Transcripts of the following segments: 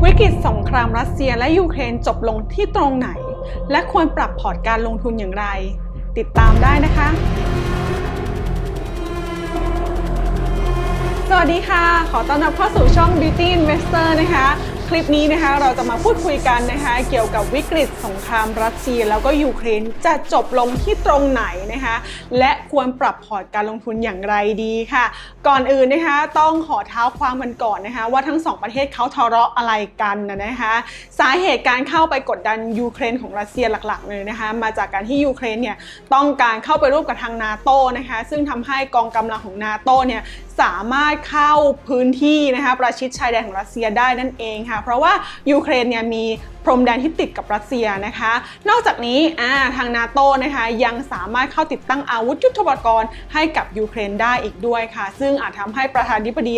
วิกฤตสงครามรัสเซียและยูเครนจบลงที่ตรงไหน และควรปรับพอร์ตการลงทุนอย่างไร ติดตามได้นะคะ สวัสดีค่ะ ขอต้อนรับเข้าสู่ช่อง Beauty Investor นะคะ ลิปนี้นะคะเราจะมาพูดคุยกันนะคะเกี่ยวกับวิกฤตสงครามรัสเซีย แล้วก็ยูเครนจะจบลงที่ตรงไหนนะคะและควรปรับพอร์ตการลงทุนอย่างไรดีค่ะ ก่อนอื่นนะคะต้องขอเท้าความกันก่อนนะคะว่าทั้งสองประเทศเขาทะเลาะอะไรกันนะคะสาเหตุการเข้าไปกดดันยูเครนของรัสเซียหลักๆเลยนะคะมาจากการที่ยูเครนเนี่ยต้องการเข้าไปร่วมกับทางนาโตนะคะซึ่งทำให้กองกำลังของนาโตเนี่ยสามารถเข้าพื้นที่นะคะประชิดชายแดนของรัสเซียได้นั่นเองค่ะ เพราะว่ายูเครนเนี่ยมีพรมแดนที่ติดกับรัสเซียนะคะ นอกจากนี้ทางนาโตนะคะยังสามารถเข้าติดตั้งอาวุธยุทโธปกรณ์ให้กับยูเครนได้อีกด้วยค่ะ ซึ่งอาจทำให้ประธานาธิบดี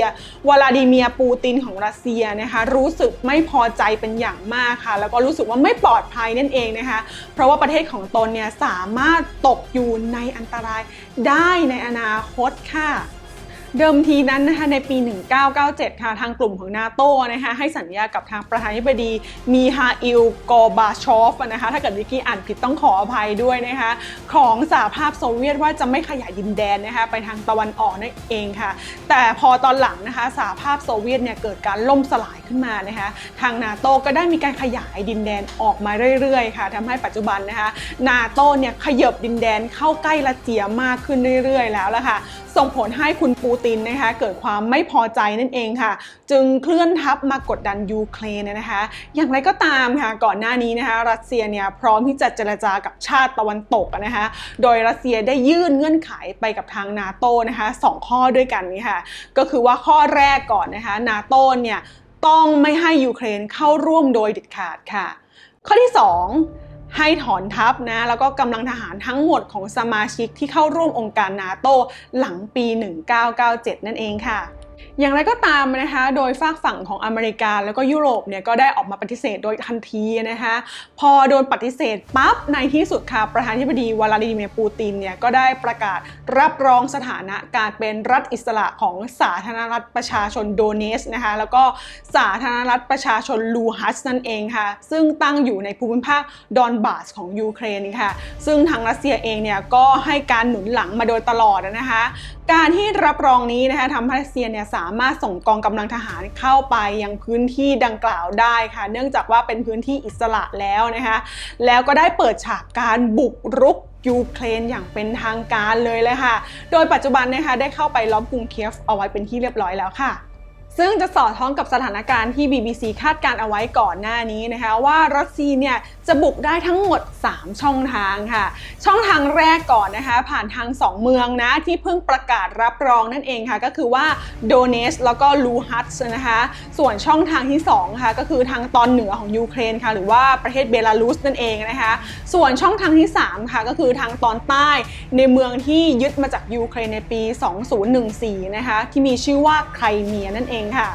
วลาดิเมียปูตินของรัสเซียนะคะรู้สึกไม่พอใจเป็นอย่างมากค่ะ แล้วก็รู้สึกว่าไม่ปลอดภัยนั่นเองนะคะ เพราะว่าประเทศของตนเนี่ยสามารถตกอยู่ในอันตรายได้ในอนาคตค่ะ เดิมทีนั้นนะคะในปี 1997 ค่ะทางกลุ่มของนาโต้นะคะให้สัญญากับทางประธานาธิบดีมีฮาอิลกอบาชอฟนะคะถ้าเกิดวิกกี้อ่านผิดต้องขออภัยด้วยนะคะของสหภาพโซเวียตว่าจะไม่ขยายดินแดนนะคะไปทางตะวันออกนั่นเองค่ะ แต่พอตอนหลังนะคะสหภาพโซเวียตเนี่ยเกิดการล่มสลายขึ้นมานะคะทางนาโต้ก็ได้มีการขยายดินแดนออกมาเรื่อยๆค่ะทำให้ปัจจุบันนะคะนาโต้เนี่ยขยบดินแดนเข้าใกล้รัสเซียมากขึ้นเรื่อยๆ แล้วละค่ะ ส่งผลให้คุณปูตินนะคะเกิดความไม่พอใจนั่นเองค่ะ จึงเคลื่อนทัพมากดดันยูเครนนะคะ อย่างไรก็ตามค่ะก่อนหน้านี้นะคะรัสเซียเนี่ยพร้อมที่จะเจรจากับชาติตะวันตกนะคะโดยรัสเซียได้ยื่นเงื่อนไขไปกับทางนาโตนะคะสองข้อด้วยกันนี้ค่ะก็คือว่าข้อแรกก่อนนะคะนาโตเนี่ยต้องไม่ให้ยูเครนเข้าร่วมโดยเด็ดขาดค่ะ ข้อที่ 2 ให้ถอนทัพนะแล้วก็กำลังทหารทั้งหมดของสมาชิกที่เข้าร่วมองค์การนาโตหลังปี 1997 นั่นเองค่ะอย่างไรก็ตามนะคะ โดยฝากฝั่งของอเมริกาแล้วก็ยุโรปเนี่ยก็ได้ออกมาปฏิเสธโดยทันทีนะคะ พอโดนปฏิเสธปั๊บในที่สุดค่ะ ประธานาธิบดีวลาดิเมียร์ปูตินเนี่ยก็ได้ประกาศรับรองสถานะการเป็นรัฐอิสระของสาธารณรัฐประชาชนโดเนสนะคะ แล้วก็สาธารณรัฐประชาชนลูฮัสนั่นเองค่ะ ซึ่งตั้งอยู่ในภูมิภาคดอนบาสของยูเครนค่ะ ซึ่งทางรัสเซียเองเนี่ยก็ให้การหนุนหลังมาโดยตลอดนะคะ การที่รับรองนี้นะคะทำให้รัสเซียเนี่ยสาามารถส่งกองกำลังทหารเข้าไปยังพื้นที่ดังกล่าวได้ค่ะ เนื่องจากว่าเป็นพื้นที่อิสระแล้วนะคะแล้วก็ได้เปิดฉากการบุกรุกยูเครนอย่างเป็นทางการเลยเลยค่ะ โดยปัจจุบันนะคะได้เข้าไปล้อมกรุงเคียฟเอาไว้เป็นที่เรียบร้อยแล้วค่ะ ซึ่งจะสอดคล้องกับสถานการณ์ที่ BBC คาดการเอาไว้ก่อนหน้านี้นะคะว่ารัสเซียเนี่ยจะบุกได้ทั้งหมด 3 ช่องทางค่ะ ช่องทางแรกก่อนนะคะผ่านทาง 2 เมืองนะที่เพิ่งประกาศรับรองนั่นเองค่ะ ก็คือว่าโดเนสแล้วก็ลูฮัตส์นะคะส่วนช่องทางที่2ค่ะก็คือทางตอนเหนือของยูเครนค่ะหรือว่าประเทศเบลารุสนั่นเองนะคะส่วนช่องทางที่3ค่ะก็คือทางตอนใต้ในเมืองที่ยึดมาจากยูเครนในปี 2014นะคะที่มีชื่อว่าไครเมียนั่นเองค่ะ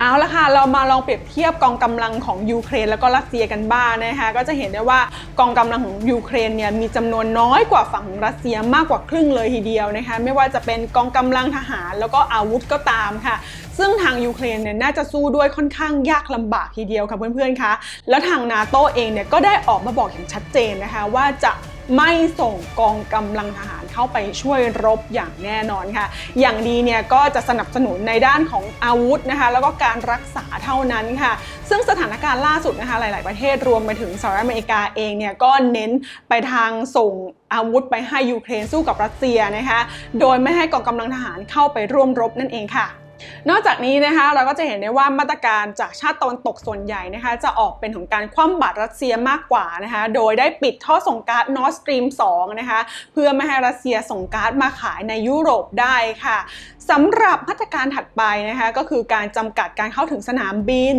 เอาละค่ะ เรามาลองเปรียบเทียบกองกำลังของยูเครนแล้วก็รัสเซียกันบ้างนะคะ ก็จะเห็นได้ว่ากองกำลังของยูเครนเนี่ยมีจำนวนน้อยกว่าฝั่งของรัสเซียมากกว่าครึ่งเลยทีเดียวนะคะ ไม่ว่าจะเป็นกองกำลังทหารแล้วก็อาวุธก็ตามค่ะซึ่งทางยูเครนเนี่ยน่าจะสู้ด้วยค่อนข้างยากลำบากทีเดียวค่ะเพื่อนๆคะ แล้วทางนาโตเองเนี่ยก็ได้ออกมาบอกอย่างชัดเจนนะคะ ว่าจะไม่ส่งกองกำลังทหาร เข้าไปช่วยรบอย่างแน่นอนค่ะ อย่างดีเนี่ยก็จะสนับสนุนในด้านของอาวุธนะคะ แล้วก็การรักษาเท่านั้นค่ะ ซึ่งสถานการณ์ล่าสุดนะคะ หลาย ๆ ประเทศรวมไปถึงสหรัฐอเมริกาเองเนี่ยก็เน้นไปทางส่งอาวุธไปให้ยูเครนสู้กับรัสเซียนะคะ โดยไม่ให้กองกำลังทหารเข้าไปร่วมรบนั่นเองค่ะ นอกจากนี้นะคะเราก็จะเห็นได้ว่ามาตรการจากชาติตะวันตกส่วนใหญ่นะคะจะออกเป็นของการคว่ำบาตรรัสเซียมากกว่านะคะโดยได้ปิดท่อส่งก๊าซนอร์สตรีม2นะคะเพื่อไม่ให้รัสเซียส่งก๊าซมาขายในยุโรปได้ค่ะสำหรับมาตรการถัดไปนะคะก็คือการจำกัดการเข้าถึงสนามบิน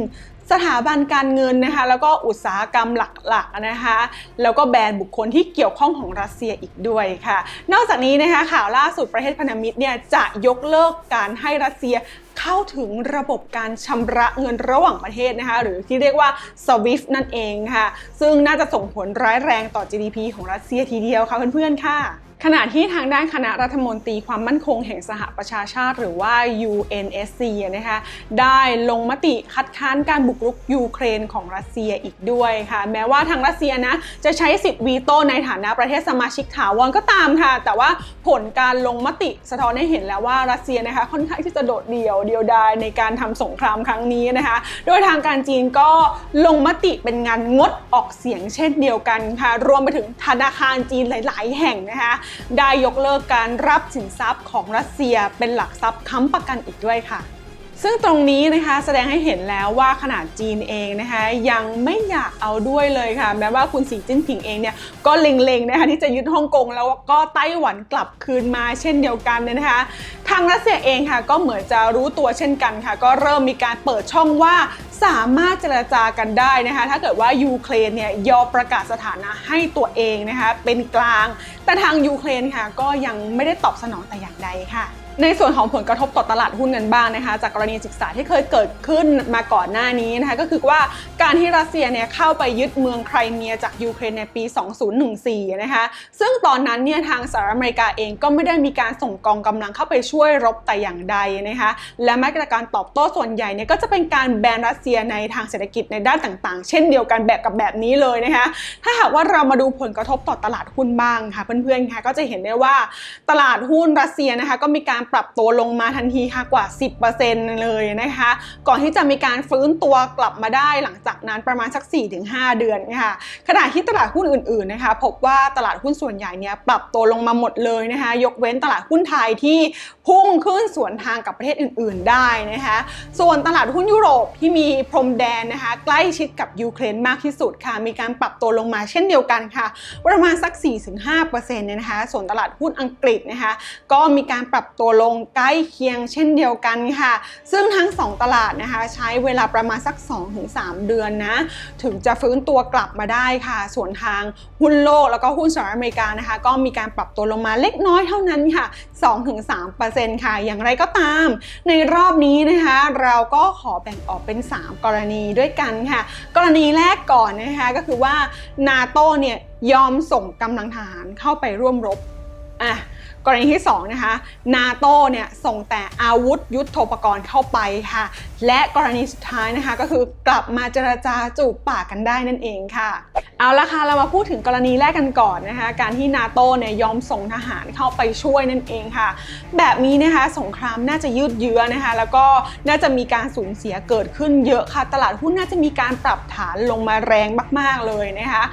สถาบันการเงินนะคะแล้วก็อุตสาหกรรมหลักๆนะคะแล้วก็แบรนด์บุคคลที่เกี่ยวข้องของรัสเซียอีกด้วยค่ะ นอกจากนี้นะคะข่าวล่าสุดประเทศพันธมิตรเนี่ยจะยกเลิกการให้รัสเซียเข้าถึงระบบการชำระเงินระหว่างประเทศนะคะหรือที่เรียกว่า SWIFT นั่นเองค่ะ ซึ่งน่าจะส่งผลร้ายแรงต่อ GDP ของรัสเซียทีเดียวค่ะเพื่อนๆค่ะ ขณะที่ทางด้านคณะรัฐมนตรีความมั่นคงแห่งสหประชาชาติหรือว่า UNSC นะคะได้ลงมติคัดค้านการบุกรุกยูเครนของรัสเซียอีกด้วยค่ะ แม้ว่าทางรัสเซียนะจะใช้สิทธิ์วีโต้ในฐานะประเทศสมาชิกถาวรก็ตามค่ะ แต่ว่าผลการลงมติสะท้อนให้เห็นแล้วว่ารัสเซียนะคะค่อนข้างที่จะโดดเดี่ยวเดียวดายในการทำสงครามครั้งนี้นะคะ โดยทางการจีนก็ลงมติเป็นงานงดออกเสียงเช่นเดียวกันค่ะ รวมไปถึงธนาคารจีนหลาย ๆ แห่งนะคะได้ยกเลิกการรับสินทรัพย์ของรัสเซียเป็นหลักทรัพย์ค้ำประกันอีกด้วยค่ะ ซึ่งตรงนี้นะคะแสดงให้เห็นแล้วว่าขนาดจีนเองนะคะยังไม่อยากเอาด้วยเลยค่ะ แม้ว่าคุณสีจิ้นผิงเองเนี่ยก็เล็งๆนะคะที่จะยึดฮ่องกงแล้วก็ไต้หวันกลับคืนมาเช่นเดียวกันนะคะ ทางรัสเซียเองค่ะก็เหมือนจะรู้ตัวเช่นกันค่ะ ก็เริ่มมีการเปิดช่องว่าสามารถเจรจากันได้นะคะ ถ้าเกิดว่ายูเครนเนี่ยยอมประกาศสถานะให้ตัวเองนะคะเป็นกลาง แต่ทางยูเครนค่ะก็ยังไม่ได้ตอบสนองแต่อย่างใดค่ะ ในส่วนของผลกระทบต่อตลาดหุ้นกันบ้างนะคะจากกรณีศึกษาที่เคยเกิดขึ้นมาก่อนหน้านี้นะคะก็คือว่าการที่รัสเซียเนี่ยเข้าไปยึดเมืองไครเมียจากยูเครนในปี 2014 นะคะซึ่งตอนนั้นเนี่ยทางสหรัฐอเมริกาเองก็ไม่ได้มีการส่งกองกำลังเข้าไปช่วยรบแต่อย่างใดนะคะและมาตรการตอบโต้ส่วนใหญ่เนี่ยก็จะเป็นการแบนรัสเซียในทางเศรษฐกิจในด้านต่างๆ เช่นเดียวกันแบบกับแบบนี้เลยนะคะถ้าหากว่าเรามาดูผลกระทบต่อตลาดหุ้นบ้างค่ะเพื่อนๆค่ะก็จะเห็นได้ว่าตลาดหุ้นรัสเซียนะคะก็มีการปรับตัวลงมาทันทีค่ะกว่า 10%เลยนะคะ ก่อนที่จะมีการฟื้นตัวกลับมาได้หลังจากนั้นประมาณสัก 4-5 เดือนค่ะขณะที่ตลาดหุ้นอื่นๆนะคะพบว่าตลาดหุ้นส่วนใหญ่เนี่ยปรับตัวลงมาหมดเลยนะคะยกเว้นตลาดหุ้นไทยที่พุ่งขึ้นสวนทางกับประเทศอื่น ๆ ได้นะคะส่วนตลาดหุ้นยุโรปที่มีพรมแดนนะคะใกล้ชิดกับยูเครนมากที่สุดค่ะ มีการปรับตัวลงมาเช่นเดียวกันค่ะ ประมาณสัก 4-5%เนี่ยนะคะส่วนตลาดหุ้นอังกฤษนะคะก็มีการปรับตัวลลงใกล้เคียงเช่นเดียวกันค่ะ ซึ่งทั้ง 2 ตลาดนะคะ ใช้เวลาประมาณสัก 2-3 เดือนนะถึงจะฟื้นตัวกลับมาได้ค่ะ ส่วนทางหุ้นโลกแล้วก็หุ้นสหรัฐอเมริกานะคะ ก็มีการปรับตัวลงมาเล็กน้อยเท่านั้นค่ะ 2-3%ค่ะ อย่างไรก็ตาม ในรอบนี้นะคะ เราก็ขอแบ่งออกเป็น 3 กรณีด้วยกันค่ะ กรณีแรกก่อนนะคะก็คือว่านาโตเนี่ยยอมส่งกำลังทหารเข้าไปร่วมรบอะ กรณีที่2นะคะนาโตเนี่ยส่งแต่อาวุธยุทโธปกรณ์เข้าไปค่ะ และกรณีสุดท้ายนะคะก็คือกลับมาเจรจาจูบปากกันได้นั่นเองค่ะ เอาละค่ะเรามาพูดถึงกรณีแรกกันก่อนนะคะ การที่นาโตเนี่ยยอมส่งทหารเข้าไปช่วยนั่นเองค่ะ แบบนี้นะคะสงครามน่าจะยืดเยื้อนะคะ แล้วก็น่าจะมีการสูญเสียเกิดขึ้นเยอะค่ะ ตลาดหุ้นน่าจะมีการปรับฐานลงมาแรงมาก ๆเลยนะคะ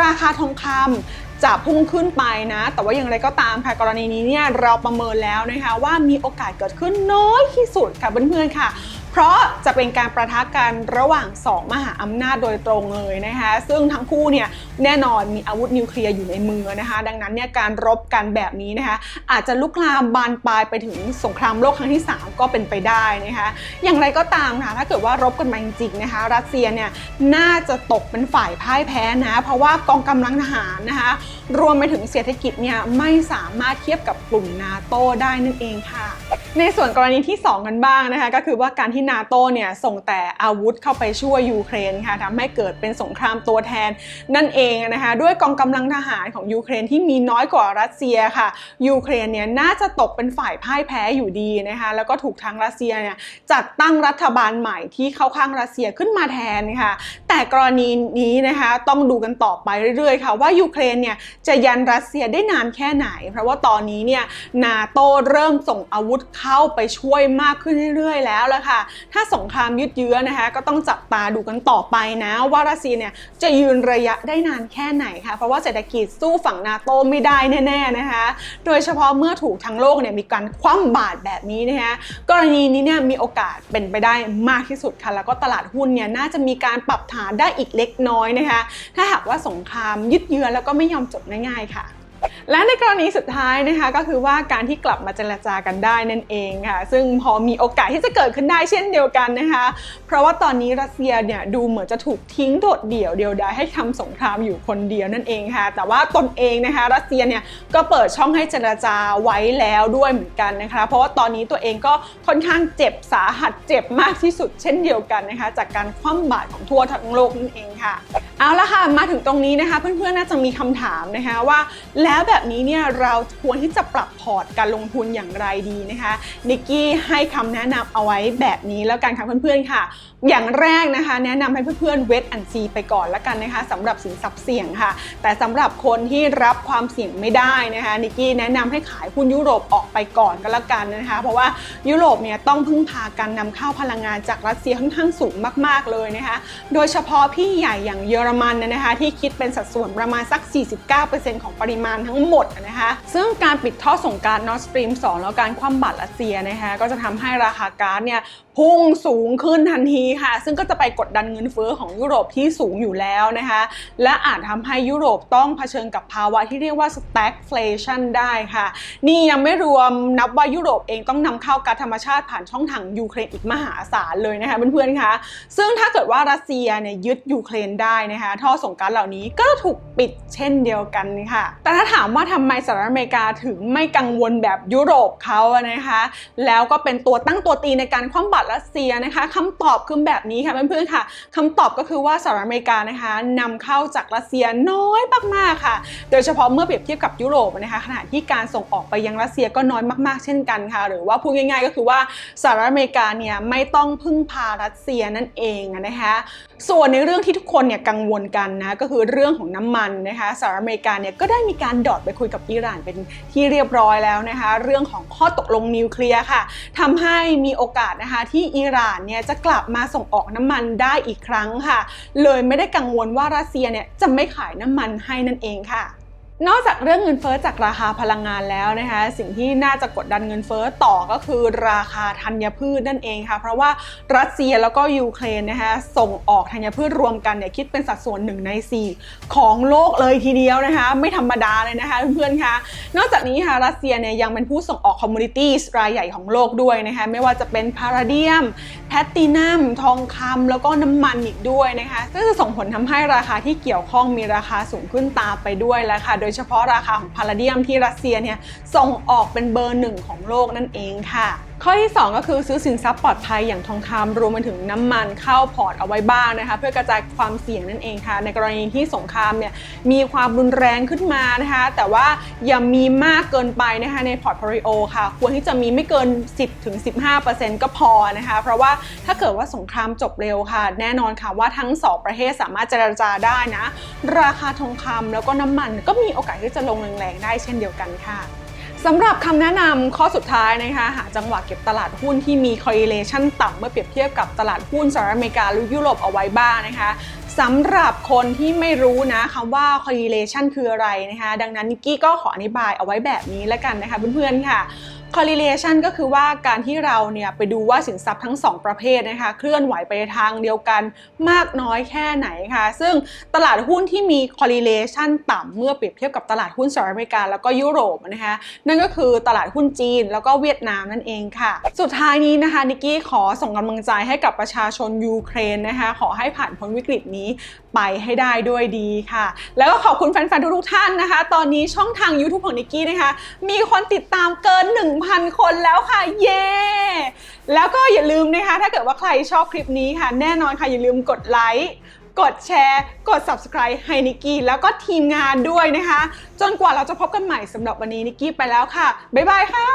ราคาทองคำ จะพุ่งขึ้นไปนะ แต่ว่าอย่างไรก็ตามค่ะกรณีนี้เนี่ยเราประเมินแล้วนะคะว่ามีโอกาสเกิดขึ้นน้อยที่สุดค่ะเพื่อนๆค่ะ เพราะจะเป็นการประทะกันระหว่าง 2 มหาอำนาจโดยตรงเลยนะคะซึ่งทั้งคู่เนี่ยแน่นอนมีอาวุธนิวเคลียร์อยู่ในมือนะคะ ดังนั้นเนี่ยการรบกันแบบนี้นะคะอาจจะลุกลามบานปลายไปถึงสงครามโลกครั้งที่ 3 ก็เป็นไปได้นะคะอย่างไรก็ตามค่ะถ้าเกิดว่ารบกันมาจริงๆนะคะรัสเซียเนี่ยน่าจะตกเป็นฝ่ายพ่ายแพ้นะเพราะว่ากองกำลังทหารนะคะรวมไปถึงเศรษฐกิจเนี่ยไม่สามารถเทียบกับกลุ่มนาโตได้นั่นเองค่ะ ในส่วนกรณีที่ 2 กันบ้างนะคะก็คือว่าการที่นาโตเนี่ยส่งแต่อาวุธเข้าไปช่วยยูเครนค่ะทำให้เกิดเป็นสงครามตัวแทนนั่นเองนะคะด้วยกองกำลังทหารของยูเครนที่มีน้อยกว่ารัสเซียค่ะยูเครนเนี่ยน่าจะตกเป็นฝ่ายพ่ายแพ้อยู่ดีนะคะแล้วก็ถูกทางรัสเซียเนี่ยจัดตั้งรัฐบาลใหม่ที่เข้าข้างรัสเซียขึ้นมาแทนค่ะแต่กรณีนี้นะคะต้องดูกันต่อไปเรื่อยๆค่ะว่ายูเครนเนี่ยจะยันรัสเซียได้นานแค่ไหน เพราะว่าตอนนี้เนี่ยนาโตเริ่มส่งอาวุธเข้าไปช่วยมากขึ้นเรื่อยๆ แล้วละค่ะถ้าสงครามยืดเยื้อนะคะก็ต้องจับตาดูกันต่อไปนะว่ารัสเซียเนี่ยจะยืนระยะได้นานแค่ไหนค่ะเพราะว่าเศรษฐกิจสู้ฝั่งนาโตไม่ได้แน่ๆนะคะ โดยเฉพาะเมื่อถูกทั้งโลกเนี่ยมีการคว่ำบาตรแบบนี้นะคะกรณีนี้เนี่ยมีโอกาสเป็นไปได้มากที่สุดค่ะ แล้วก็ตลาดหุ้นเนี่ยน่าจะมีการปรับฐานได้อีกเล็กน้อยนะคะ ถ้าหากว่าสงครามยืดเยื้อแล้วก็ไม่ยอมจบง่ายๆค่ะ และในกรณีสุดท้ายนะคะก็คือว่าการที่กลับมาเจรจากันได้นั่นเองค่ะ ซึ่งพอมีโอกาสที่จะเกิดขึ้นได้เช่นเดียวกันนะคะ เพราะว่าตอนนี้รัสเซียเนี่ยดูเหมือนจะถูกทิ้งโดดเดี่ยวเดียวดายให้ทำสงครามอยู่คนเดียวนั่นเองค่ะ แต่ว่าตนเองนะคะ รัสเซียเนี่ยก็เปิดช่องให้เจรจาไว้แล้วด้วยเหมือนกันนะคะ เพราะว่าตอนนี้ตัวเองก็ค่อนข้างเจ็บสาหัสเจ็บมากที่สุดเช่นเดียวกันนะคะ จากการคว่ำบาตรของทั่วทั้งโลกนั่นเองค่ะ เอาละค่ะมาถึงตรงนี้นะคะ เพื่อนๆน่าจะมีคำถามนะคะว่า แล้วแบบนี้เนี่ยเราควรที่จะปรับพอร์ตการลงทุนอย่างไรดีนะคะนิกกี้ให้คำแนะนำเอาไว้แบบนี้แล้วกันค่ะเพื่อนๆค่ะ อย่างแรกนะคะ แนะนำให้เพื่อนๆเวทอันซีไปก่อนล้วกันนะคะสำหรับสินทรัพย์เสี่ยงค่ะ แต่สำหรับคนที่รับความเสี่ยงไม่ได้นะคะนิกกี้แนะนำให้ขายหุ้นยุโรปออกไปก่อนก็แล้วกันนะคะ เพราะว่ายุโรปเนี่ยต้องพึ่งพาการนำเข้าพลังงานจากรัสเซียค่อนข้างสูงมาก ๆเลยนะคะ โดยเฉพาะพี่ใหญ่อย่างเยอรมันเนยนะคะ ที่คิดเป็นสัดส่วนประมาณสัก 49%ของปริมาณทั้งหมดนะคะ ซึ่งการปิดท่อส่งก๊าซ Nord Stream 2แล้วการคว่ำบาตรรัสเซียนะคะก็จะทำให้ราคาก๊าซเนี่ยพุ่งสูงขึ้นทันทีค่ะ ซึ่งก็จะไปกดดันเงินเฟ้อของยุโรปที่สูงอยู่แล้วนะคะ และอาจทำให้ยุโรปต้องเผชิญกับภาวะที่เรียกว่า stagflation ได้ค่ะ นี่ยังไม่รวมนับว่ายุโรปเองต้องนำเข้าก๊าซธรรมชาติผ่านช่องทางยูเครนอีกมหาศาลเลยนะคะเพื่อนๆคะซึ่งถ้าเกิดว่ารัสเซียเนี่ยยึดยูเครนได้นะคะท่อส่งก๊าซเหล่านี้ก็ถูกปิดเช่นเดียวกันค่ะ แต่ถ้าถามว่าทำไมสหรัฐอเมริกาถึงไม่กังวลแบบยุโรปเขานะคะ แล้วก็เป็นตัวตั้งตัวตีในการคว่ำบาตรรัสเซียนะคะคำตอบคือแบบนี้ค่ะเพื่อนๆค่ะคำตอบก็คือว่าสหรัฐอเมริกานะคะนำเข้าจากรัสเซียน้อยมากๆค่ะ โดยเฉพาะเมื่อเปรียบเทียบกับยุโรปนะคะขณะที่การส่งออกไปยังรัสเซียก็น้อยมาก ๆ เช่นกันค่ะ หรือว่าพูดง่ายๆก็คือว่าสหรัฐอเมริกาเนี่ยไม่ต้องพึ่งพารัสเซียนั่นเองนะคะ ส่วนในเรื่องที่ทุกคนเนี่ยกังวลกันนะก็คือเรื่องของน้ำมันนะคะสหรัฐอเมริกาเนี่ยก็ได้มีการดอดไปคุยกับอิหร่านเป็นที่เรียบร้อยแล้วนะคะ เรื่องของข้อตกลงนิวเคลียร์ค่ะทำให้มีโอกาสนะคะที่อิหร่านเนี่ยจะกลับมาส่งออกน้ำมันได้อีกครั้งค่ะ เลยไม่ได้กังวลว่ารัสเซียเนี่ยจะไม่ขายน้ำมันให้นั่นเองค่ะ นอกจากเรื่องเงินเฟ้อจากราคาพลังงานแล้วนะคะสิ่งที่น่าจะกดดันเงินเฟ้อต่อก็คือราคาธัญพืชนั่นเองค่ะ เพราะว่ารัสเซียแล้วก็ยูเครนนะคะส่งออกธัญพืชรวมกันเนี่ยคิดเป็นสัดส่วนหนึ่งใน 4 ของโลกเลยทีเดียวนะคะไม่ธรรมดาเลยนะคะเพื่อนๆคะนอกจากนี้ค่ะรัสเซียเนี่ยยังเป็นผู้ส่งออกคอมมูนิตี้รายใหญ่ของโลกด้วยนะคะไม่ว่าจะเป็นพาราเดียมแพลตตินัมทองคำแล้วก็น้ำมันอีกด้วยนะคะซึ่งจะส่งผลทำให้ราคาที่เกี่ยวข้องมีราคาสูงขึ้นตามไปด้วยแล้วค่ะโดยเฉพาะราคาของพาราเดียมที่รัสเซียเนี่ยส่งออกเป็นเบอร์หนึ่งของโลกนั่นเองค่ะ ข้อที่ 2 ก็คือซื้อสินทรัพย์ปลอดภัยอย่างทองคำรวมไปถึงน้ำมันเข้าพอร์ตเอาไว้บ้างนะคะเพื่อกระจายความเสี่ยงนั่นเองค่ะ ในกรณีที่สงครามเนี่ยมีความรุนแรงขึ้นมานะคะแต่ว่าอย่ามีมากเกินไปนะคะในพอร์ตโฟลิโอค่ะ ควรที่จะมีไม่เกิน 10-15%ก็พอนะคะเพราะว่าถ้าเกิดว่าสงครามจบเร็วค่ะ แน่นอนค่ะว่าทั้งสองประเทศสามารถเจรจาได้นะราคาทองคำแล้วก็น้ำมันก็มีโอกาสที่จะลงแรงๆได้เช่นเดียวกันค่ะ สำหรับคำแนะนำข้อสุดท้ายนะคะหาจังหวะเก็บตลาดหุ้นที่มี correlation ต่ำเมื่อเปรียบเทียบกับตลาดหุ้นสหรัฐอเมริกาหรือยุโรปเอาไว้บ้างนะคะสำหรับคนที่ไม่รู้นะคำว่า correlation คืออะไรนะคะ ดังนั้นนิกกี้ก็ขออธิบายเอาไว้แบบนี้แล้วกันนะคะเพื่อนๆค่ะ correlation ก็คือว่าการที่เราเนี่ยไปดูว่าสินทรัพย์ทั้ง 2 ประเภทนะคะเคลื่อนไหวไปทางเดียวกันมากน้อยแค่ไหนค่ะ ซึ่งตลาดหุ้นที่มี correlation ต่ำเมื่อเปรียบเทียบกับตลาดหุ้นสหรัฐอเมริกาแล้วก็ยุโรปนะคะนั่นก็คือตลาดหุ้นจีนแล้วก็เวียดนามนั่นเองค่ะ สุดท้ายนี้นะคะนิกกี้ขอส่งกำลังใจให้กับประชาชนยูเครนนะคะขอให้ผ่านพ้นวิกฤตนี้ไปให้ได้ด้วยดีค่ะ แล้วก็ขอบคุณแฟนๆทุกๆท่านนะคะ ตอนนี้ช่องทาง YouTube ของนิกกี้นะคะมีคนติดตามเกิน1,000 คนแล้วค่ะ เย้ แล้วก็อย่าลืมนะคะ ถ้าเกิดว่าใครชอบคลิปนี้ค่ะ แน่นอนค่ะ อย่าลืมกดไลค์กดแชร์ กด subscribe ให้นิกกี้แล้วก็ทีมงานด้วยนะคะ จนกว่าเราจะพบกันใหม่สำหรับวันนี้นิกกี้ไปแล้วค่ะ บ๊ายบายค่ะ